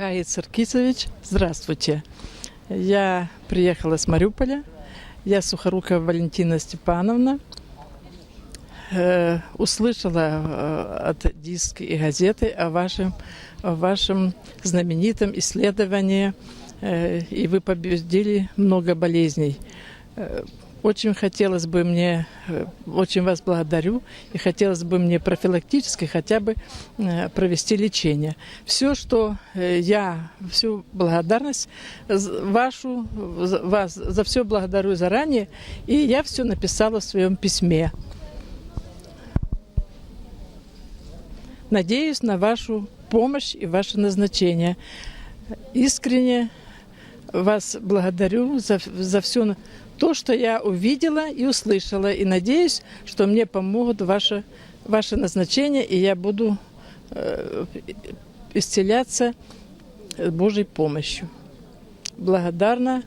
Гаит Саркисович, здравствуйте. Я приехала с Мариуполя. Я Сухорукова Валентина Степановна. Э, услышала э, от диски и газеты о вашем, о вашем знаменитом исследовании, э, и вы победили много болезней. Э, Очень хотелось бы мне, э, очень вас благодарю, и хотелось бы мне профилактически хотя бы э, провести лечение. Все, что я, всю благодарность вашу, вас за все благодарю заранее, и я все написала в своем письме. Надеюсь на вашу помощь и ваше назначение. Искренне вас благодарю за, за все то, что я увидела и услышала. И надеюсь, что мне помогут ваше, ваше назначение, и я буду э, исцеляться Божьей помощью. Благодарна